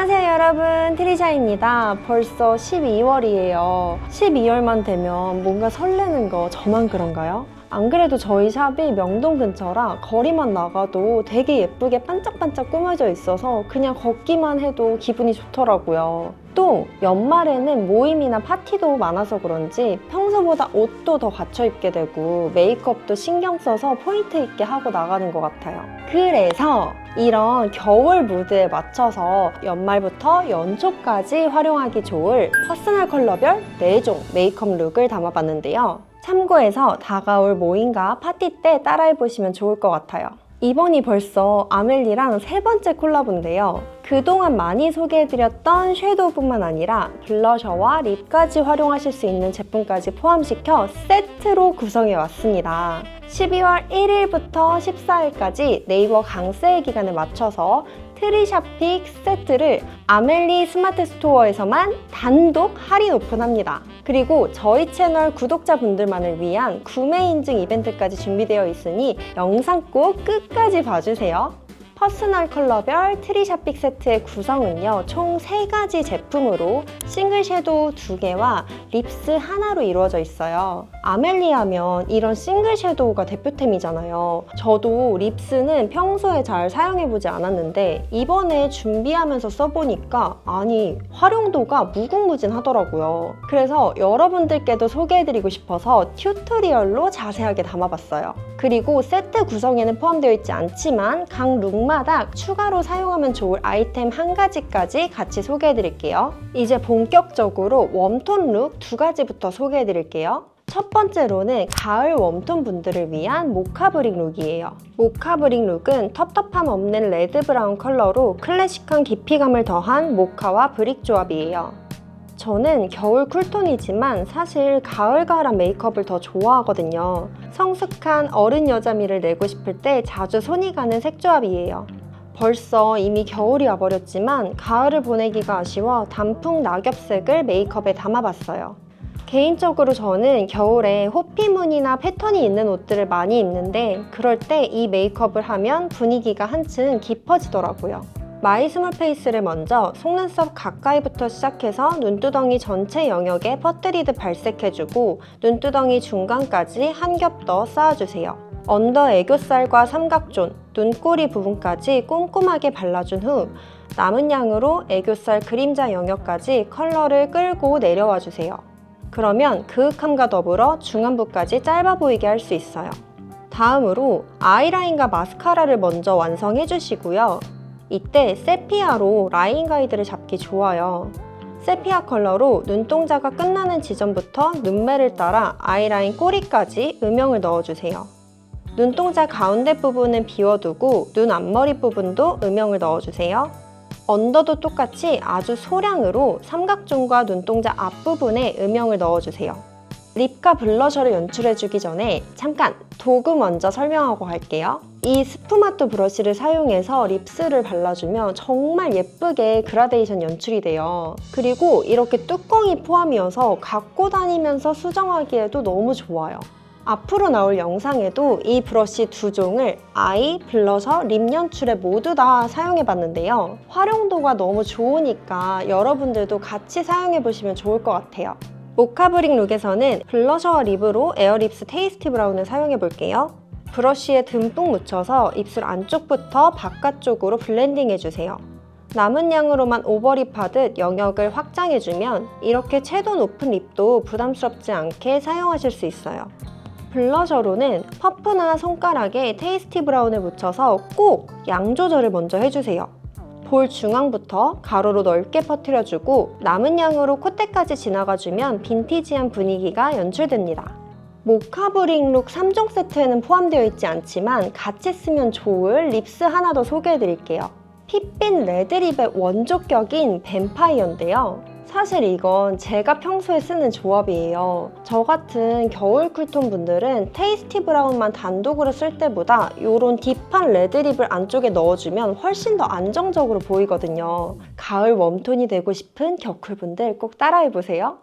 안녕하세요 여러분. 트리샤입니다. 벌써 12월이에요. 12월만 되면 뭔가 설레는 거 저만 그런가요? 안 그래도 저희 샵이 명동 근처라 거리만 나가도 되게 예쁘게 반짝반짝 꾸며져 있어서 그냥 걷기만 해도 기분이 좋더라고요. 또 연말에는 모임이나 파티도 많아서 그런지 평소보다 옷도 더 갖춰 입게 되고 메이크업도 신경 써서 포인트 있게 하고 나가는 것 같아요. 그래서 이런 겨울 무드에 맞춰서 연말부터 연초까지 활용하기 좋을 퍼스널 컬러별 4종 메이크업 룩을 담아봤는데요. 참고해서 다가올 모임과 파티 때 따라해보시면 좋을 것 같아요. 이번이 벌써 아멜리랑 세 번째 콜라보인데요. 그동안 많이 소개해드렸던 섀도우뿐만 아니라 블러셔와 립까지 활용하실 수 있는 제품까지 포함시켜 세트로 구성해 왔습니다. 12월 1일부터 14일까지 네이버 강세일 기간에 맞춰서 트리샤픽 세트를 아멜리 스마트 스토어에서만 단독 할인 오픈합니다. 그리고 저희 채널 구독자분들만을 위한 구매 인증 이벤트까지 준비되어 있으니 영상 꼭 끝까지 봐주세요. 퍼스널 컬러별 트리샤픽 세트의 구성은요, 총 3가지 제품으로 싱글 섀도우 2개와 립스 하나로 이루어져 있어요. 아멜리 하면 이런 싱글 섀도우가 대표템이잖아요. 저도 립스는 평소에 잘 사용해보지 않았는데 이번에 준비하면서 써보니까 아니, 활용도가 무궁무진하더라고요. 그래서 여러분들께도 소개해드리고 싶어서 튜토리얼로 자세하게 담아봤어요. 그리고 세트 구성에는 포함되어 있지 않지만 각 룩마다 추가로 사용하면 좋을 아이템 한 가지까지 같이 소개해 드릴게요. 이제 본격적으로 웜톤 룩 두 가지부터 소개해 드릴게요. 첫 번째로는 가을 웜톤 분들을 위한 모카 브릭 룩이에요. 모카 브릭 룩은 텁텁함 없는 레드 브라운 컬러로 클래식한 깊이감을 더한 모카와 브릭 조합이에요. 저는 겨울 쿨톤이지만 사실 가을가을한 메이크업을 더 좋아하거든요. 성숙한 어른 여자미를 내고 싶을 때 자주 손이 가는 색조합이에요. 벌써 이미 겨울이 와버렸지만 가을을 보내기가 아쉬워 단풍 낙엽색을 메이크업에 담아봤어요. 개인적으로 저는 겨울에 호피무늬나 패턴이 있는 옷들을 많이 입는데 그럴 때 이 메이크업을 하면 분위기가 한층 깊어지더라고요. 마이 스몰 페이스를 먼저 속눈썹 가까이부터 시작해서 눈두덩이 전체 영역에 퍼뜨리듯 발색해주고 눈두덩이 중간까지 한 겹 더 쌓아주세요. 언더 애교살과 삼각존, 눈꼬리 부분까지 꼼꼼하게 발라준 후 남은 양으로 애교살 그림자 영역까지 컬러를 끌고 내려와 주세요. 그러면 그윽함과 더불어 중안부까지 짧아 보이게 할 수 있어요. 다음으로 아이라인과 마스카라를 먼저 완성해 주시고요. 이때 세피아로 라인 가이드를 잡기 좋아요. 세피아 컬러로 눈동자가 끝나는 지점부터 눈매를 따라 아이라인 꼬리까지 음영을 넣어주세요. 눈동자 가운데 부분은 비워두고 눈 앞머리 부분도 음영을 넣어주세요. 언더도 똑같이 아주 소량으로 삼각존과 눈동자 앞부분에 음영을 넣어주세요. 립과 블러셔를 연출해주기 전에 잠깐 도구 먼저 설명하고 갈게요. 이 스푸마토 브러쉬를 사용해서 립스를 발라주면 정말 예쁘게 그라데이션 연출이 돼요. 그리고 이렇게 뚜껑이 포함이어서 갖고 다니면서 수정하기에도 너무 좋아요. 앞으로 나올 영상에도 이 브러쉬 두 종을 아이, 블러셔, 립 연출에 모두 다 사용해 봤는데요. 활용도가 너무 좋으니까 여러분들도 같이 사용해 보시면 좋을 것 같아요. 모카브릭 룩에서는 블러셔와 립으로 에어립스 테이스티 브라운을 사용해 볼게요. 브러쉬에 듬뿍 묻혀서 입술 안쪽부터 바깥쪽으로 블렌딩 해주세요. 남은 양으로만 오버립하듯 영역을 확장해주면 이렇게 채도 높은 립도 부담스럽지 않게 사용하실 수 있어요. 블러셔로는 퍼프나 손가락에 테이스티 브라운을 묻혀서 꼭 양 조절을 먼저 해주세요. 볼 중앙부터 가로로 넓게 퍼뜨려주고 남은 양으로 콧대까지 지나가주면 빈티지한 분위기가 연출됩니다. 모카브링 룩 3종 세트에는 포함되어 있지 않지만 같이 쓰면 좋을 립스 하나 더 소개해드릴게요. 핏빛 레드립의 원조격인 뱀파이어인데요. 사실 이건 제가 평소에 쓰는 조합이에요. 저 같은 겨울 쿨톤 분들은 테이스티 브라운만 단독으로 쓸 때보다 이런 딥한 레드립을 안쪽에 넣어주면 훨씬 더 안정적으로 보이거든요. 가을 웜톤이 되고 싶은 겨쿨 분들 꼭 따라해보세요.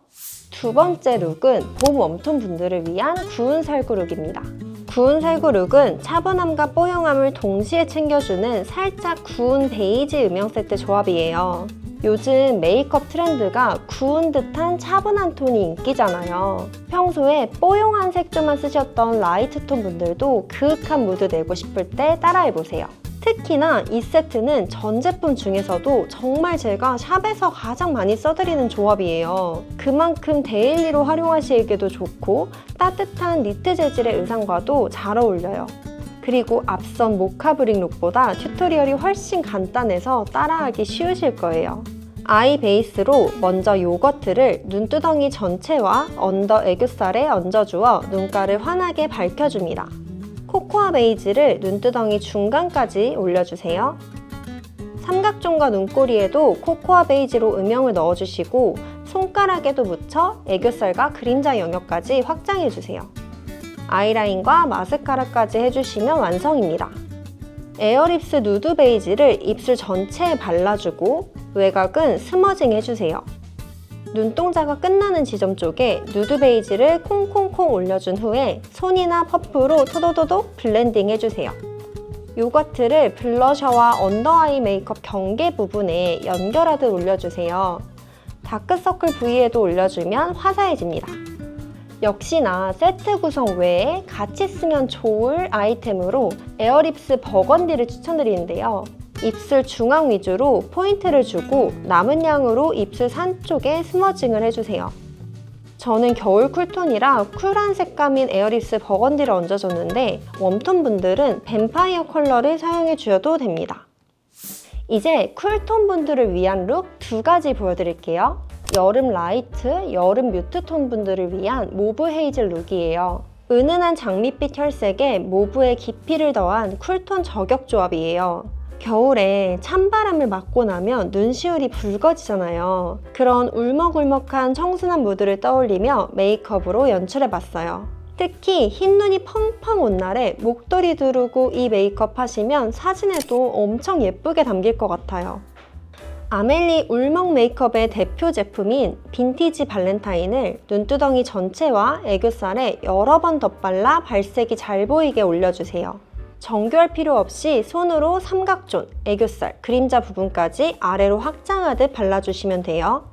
두 번째 룩은 봄 웜톤 분들을 위한 구운 살구 룩입니다. 구운 살구 룩은 차분함과 뽀용함을 동시에 챙겨주는 살짝 구운 베이지 음영 세트 조합이에요. 요즘 메이크업 트렌드가 구운 듯한 차분한 톤이 인기잖아요. 평소에 뽀용한 색조만 쓰셨던 라이트 톤 분들도 그윽한 무드 내고 싶을 때 따라해보세요. 특히나 이 세트는 전 제품 중에서도 정말 제가 샵에서 가장 많이 써드리는 조합이에요. 그만큼 데일리로 활용하시기에도 좋고 따뜻한 니트 재질의 의상과도 잘 어울려요. 그리고 앞선 모카 브릭 룩보다 튜토리얼이 훨씬 간단해서 따라하기 쉬우실 거예요. 아이 베이스로 먼저 요거트를 눈두덩이 전체와 언더 애교살에 얹어주어 눈가를 환하게 밝혀줍니다. 코코아 베이지를 눈두덩이 중간까지 올려주세요. 삼각존과 눈꼬리에도 코코아 베이지로 음영을 넣어주시고 손가락에도 묻혀 애교살과 그림자 영역까지 확장해주세요. 아이라인과 마스카라까지 해주시면 완성입니다. 에어립스 누드 베이지를 입술 전체에 발라주고 외곽은 스머징 해주세요. 눈동자가 끝나는 지점 쪽에 누드 베이지를 콩콩콩 올려준 후에 손이나 퍼프로 토도도독 블렌딩 해주세요. 요거트를 블러셔와 언더아이 메이크업 경계 부분에 연결하듯 올려주세요. 다크서클 부위에도 올려주면 화사해집니다. 역시나 세트 구성 외에 같이 쓰면 좋을 아이템으로 에어립스 버건디를 추천드리는데요. 입술 중앙 위주로 포인트를 주고 남은 양으로 입술 산 쪽에 스머징을 해주세요. 저는 겨울 쿨톤이라 쿨한 색감인 에어립스 버건디를 얹어줬는데 웜톤 분들은 뱀파이어 컬러를 사용해 주셔도 됩니다. 이제 쿨톤 분들을 위한 룩 두 가지 보여드릴게요. 여름 라이트, 여름 뮤트 톤 분들을 위한 모브 헤이즐 룩이에요. 은은한 장밋빛 혈색에 모브의 깊이를 더한 쿨톤 저격 조합이에요. 겨울에 찬바람을 맞고 나면 눈시울이 붉어지잖아요. 그런 울먹울먹한 청순한 무드를 떠올리며 메이크업으로 연출해봤어요. 특히 흰눈이 펑펑 온 날에 목도리 두르고 이 메이크업 하시면 사진에도 엄청 예쁘게 담길 것 같아요. 아멜리 울먹 메이크업의 대표 제품인 빈티지 발렌타인을 눈두덩이 전체와 애교살에 여러 번 덧발라 발색이 잘 보이게 올려주세요. 정교할 필요 없이 손으로 삼각존, 애교살, 그림자 부분까지 아래로 확장하듯 발라주시면 돼요.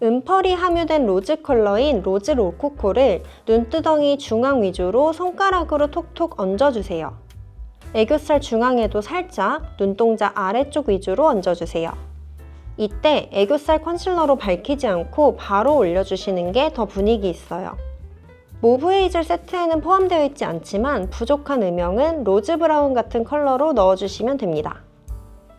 음펄이 함유된 로즈 컬러인 로즈 로코코를 눈두덩이 중앙 위주로 손가락으로 톡톡 얹어주세요. 애교살 중앙에도 살짝 눈동자 아래쪽 위주로 얹어주세요. 이때 애교살 컨실러로 밝히지 않고 바로 올려주시는 게 더 분위기 있어요. 모브 헤이즐 세트에는 포함되어 있지 않지만 부족한 음영은 로즈 브라운 같은 컬러로 넣어주시면 됩니다.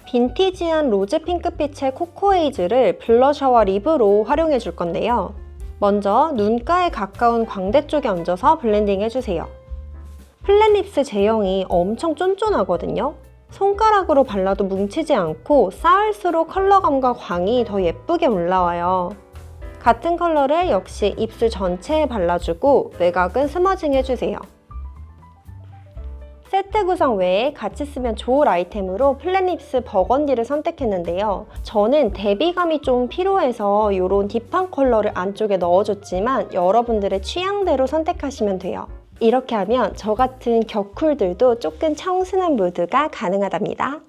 빈티지한 로즈 핑크빛의 코코 헤이즐을 블러셔와 립으로 활용해 줄 건데요. 먼저 눈가에 가까운 광대 쪽에 얹어서 블렌딩 해주세요. 플랫 립스 제형이 엄청 쫀쫀하거든요. 손가락으로 발라도 뭉치지 않고 쌓을수록 컬러감과 광이 더 예쁘게 올라와요. 같은 컬러를 역시 입술 전체에 발라주고 외곽은 스머징 해주세요. 세트 구성 외에 같이 쓰면 좋을 아이템으로 플랫립스 버건디를 선택했는데요. 저는 대비감이 좀 필요해서 이런 딥한 컬러를 안쪽에 넣어줬지만 여러분들의 취향대로 선택하시면 돼요. 이렇게 하면 저 같은 격쿨들도 조금 청순한 무드가 가능하답니다.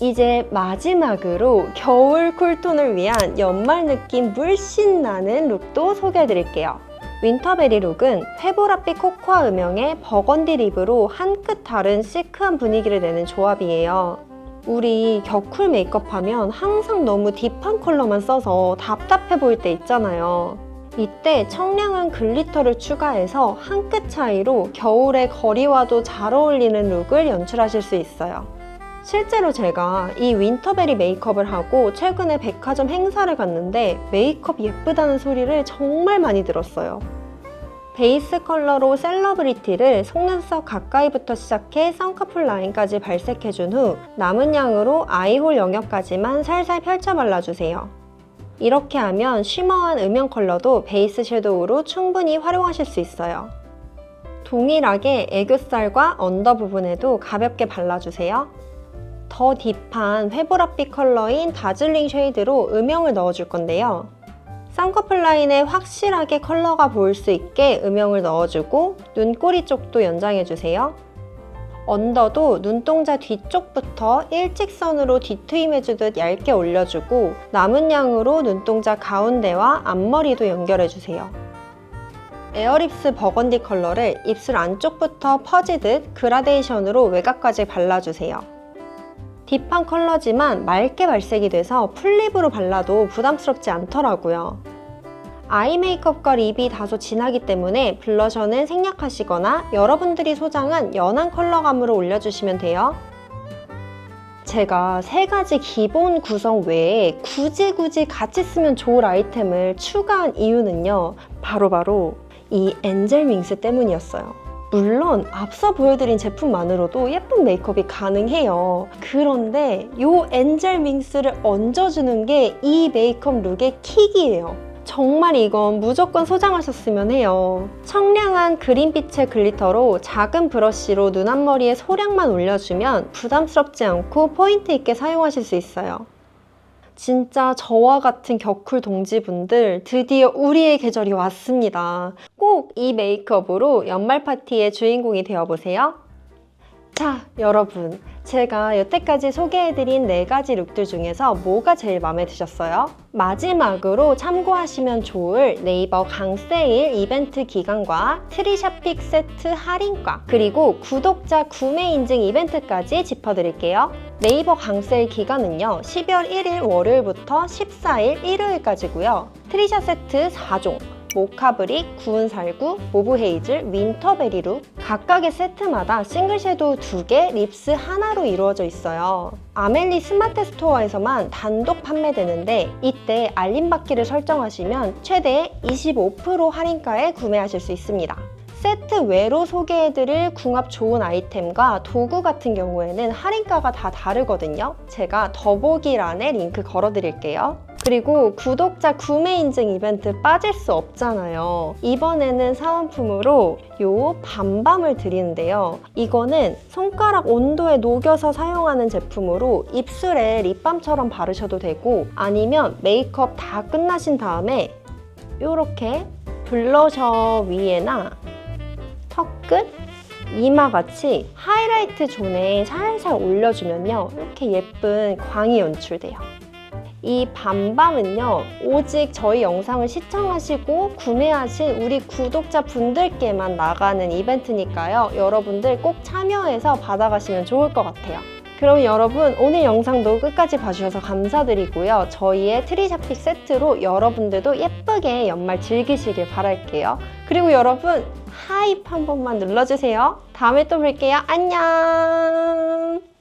이제 마지막으로 겨울 쿨톤을 위한 연말 느낌 물씬 나는 룩도 소개해 드릴게요. 윈터베리 룩은 회보랏빛 코코아 음영의 버건디 립으로 한 끗 다른 시크한 분위기를 내는 조합이에요. 우리 격쿨 메이크업 하면 항상 너무 딥한 컬러만 써서 답답해 보일 때 있잖아요. 이때 청량한 글리터를 추가해서 한 끗 차이로 겨울의 거리와도 잘 어울리는 룩을 연출하실 수 있어요. 실제로 제가 이 윈터베리 메이크업을 하고 최근에 백화점 행사를 갔는데 메이크업 예쁘다는 소리를 정말 많이 들었어요. 베이스 컬러로 셀러브리티를 속눈썹 가까이부터 시작해 쌍꺼풀 라인까지 발색해준 후 남은 양으로 아이홀 영역까지만 살살 펼쳐 발라주세요. 이렇게 하면 쉬머한 음영 컬러도 베이스 섀도우로 충분히 활용하실 수 있어요. 동일하게 애교살과 언더 부분에도 가볍게 발라주세요. 더 딥한 회보랏빛 컬러인 다즐링 쉐이드로 음영을 넣어줄 건데요. 쌍꺼풀 라인에 확실하게 컬러가 보일 수 있게 음영을 넣어주고 눈꼬리 쪽도 연장해주세요. 언더도 눈동자 뒤쪽부터 일직선으로 뒤트임해주듯 얇게 올려주고 남은 양으로 눈동자 가운데와 앞머리도 연결해주세요. 에어립스 버건디 컬러를 입술 안쪽부터 퍼지듯 그라데이션으로 외곽까지 발라주세요. 딥한 컬러지만 맑게 발색이 돼서 풀립으로 발라도 부담스럽지 않더라고요. 아이 메이크업과 립이 다소 진하기 때문에 블러셔는 생략하시거나 여러분들이 소장한 연한 컬러감으로 올려주시면 돼요. 제가 세 가지 기본 구성 외에 굳이 굳이 같이 쓰면 좋을 아이템을 추가한 이유는요. 바로바로 이 엔젤 윙스 때문이었어요. 물론 앞서 보여드린 제품만으로도 예쁜 메이크업이 가능해요. 그런데 이 엔젤 윙스를 얹어주는 게 이 메이크업 룩의 킥이에요. 정말 이건 무조건 소장하셨으면 해요. 청량한 그린빛의 글리터로 작은 브러쉬로 눈 앞머리에 소량만 올려주면 부담스럽지 않고 포인트 있게 사용하실 수 있어요. 진짜 저와 같은 격쿨 동지분들 드디어 우리의 계절이 왔습니다. 꼭 이 메이크업으로 연말 파티의 주인공이 되어보세요. 자, 여러분. 제가 여태까지 소개해드린 네 가지 룩들 중에서 뭐가 제일 마음에 드셨어요? 마지막으로 참고하시면 좋을 네이버 강세일 이벤트 기간과 트리샤픽 세트 할인가 그리고 구독자 구매 인증 이벤트까지 짚어드릴게요. 네이버 강세일 기간은요 12월 1일 월요일부터 14일 일요일까지고요. 트리샤 세트 4종 모카브릭, 구운 살구, 모브 헤이즐, 윈터 베리 룩 각각의 세트마다 싱글 섀도우 2개, 립스 하나로 이루어져 있어요. 아멜리 스마트 스토어에서만 단독 판매되는데 이때 알림 받기를 설정하시면 최대 25% 할인가에 구매하실 수 있습니다. 세트 외로 소개해드릴 궁합 좋은 아이템과 도구 같은 경우에는 할인가가 다 다르거든요. 제가 더보기란에 링크 걸어드릴게요. 그리고 구독자 구매 인증 이벤트 빠질 수 없잖아요. 이번에는 사은품으로 요 밤밤을 드리는데요. 이거는 손가락 온도에 녹여서 사용하는 제품으로 입술에 립밤처럼 바르셔도 되고 아니면 메이크업 다 끝나신 다음에 이렇게 블러셔 위에나 턱끝, 이마같이 하이라이트 존에 살살 올려주면요. 이렇게 예쁜 광이 연출돼요. 이 밤밤은요, 오직 저희 영상을 시청하시고 구매하신 우리 구독자 분들께만 나가는 이벤트니까요. 여러분들 꼭 참여해서 받아가시면 좋을 것 같아요. 그럼 여러분 오늘 영상도 끝까지 봐주셔서 감사드리고요. 저희의 트리샤픽 세트로 여러분들도 예쁘게 연말 즐기시길 바랄게요. 그리고 여러분 하이프 한 번만 눌러주세요. 다음에 또 뵐게요. 안녕!